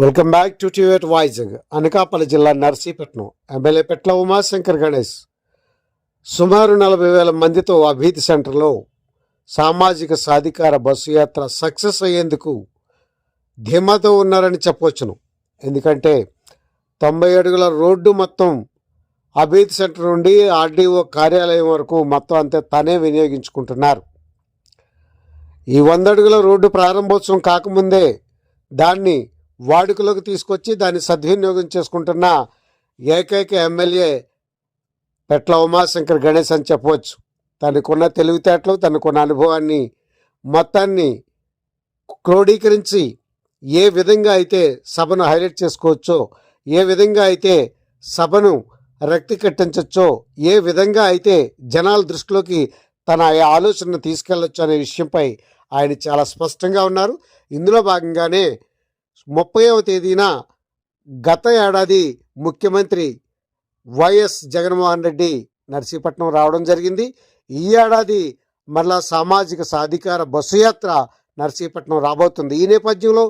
Welcome back to టివేట్ వాయిజగ్ అనకాపల్లి జిల్లా Narsipatnam MLA Petla Umashankar Ganesh సుమారు నలభై వేల మందితో అభివృద్ధి సెంటర్లో సామాజిక సాధికార బస్సు యాత్ర సక్సెస్ అయ్యేందుకు ధీమాతో ఉన్నారని చెప్పవచ్చును. ఎందుకంటే తొంభై అడుగుల రోడ్డు మొత్తం అభివృద్ధి సెంటర్ నుండి ఆర్డీఓ కార్యాలయం వరకు మొత్తం అంతే తనే వినియోగించుకుంటున్నారు. ఈ వంద అడుగుల రోడ్డు ప్రారంభోత్సవం కాకముందే దాన్ని వాడుకలోకి తీసుకొచ్చి దాన్ని సద్వినియోగం చేసుకుంటున్న ఏకైక ఎమ్మెల్యే పెట్ల ఉమాశంకర్ గణేష్ అని చెప్పవచ్చు. తనకున్న తెలివితేటలు తనకున్న అనుభవాన్ని మొత్తాన్ని క్రోడీకరించి ఏ విధంగా అయితే సభను హైలైట్ చేసుకోవచ్చో ఏ విధంగా అయితే సభను రక్తి కట్టించవచ్చో ఏ విధంగా అయితే జనాల దృష్టిలోకి తన ఆలోచనను తీసుకెళ్ళొచ్చు అనే విషయంపై ఆయన చాలా స్పష్టంగా ఉన్నారు. ఇందులో భాగంగానే ముప్పైవ తేదీన గత ఏడాది ముఖ్యమంత్రి వైఎస్ జగన్మోహన్ రెడ్డి నర్సీపట్నం రావడం జరిగింది. ఈ ఏడాది మరలా సామాజిక సాధికార బస్సు యాత్ర నర్సీపట్నం రాబోతుంది. ఈ నేపథ్యంలో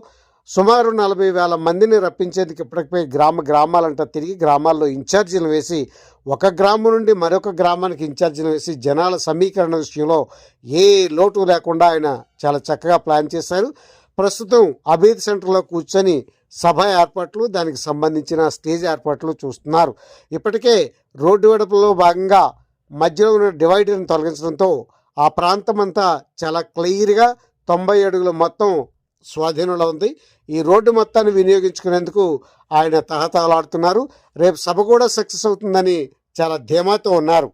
సుమారు నలభై వేల మందిని రప్పించేందుకు ఇప్పటికే గ్రామ గ్రామాలంట తిరిగి గ్రామాల్లో ఇన్ఛార్జీలు వేసి ఒక గ్రామం నుండి మరొక గ్రామానికి ఇన్ఛార్జీలు వేసి జనాల సమీకరణ విషయంలో ఏ లోటు లేకుండా ఆయన చాలా చక్కగా ప్లాన్ చేశారు. ప్రస్తుతం అబేద్ సెంటర్లో కూర్చొని సభ ఏర్పాట్లు దానికి సంబంధించిన స్టేజ్ ఏర్పాట్లు చూస్తున్నారు. ఇప్పటికే రోడ్డు వెడపులో భాగంగా మధ్యలో ఉన్న డివైడర్ని తొలగించడంతో ఆ ప్రాంతం అంతా చాలా క్లియర్గా తొంభై అడుగుల మొత్తం స్వాధీనంలో ఉంది ఈ రోడ్డు మొత్తాన్ని వినియోగించుకునేందుకు ఆయన తహతహలాడుతున్నారు. రేపు సభ కూడా సక్సెస్ అవుతుందని చాలా ధీమాతో ఉన్నారు.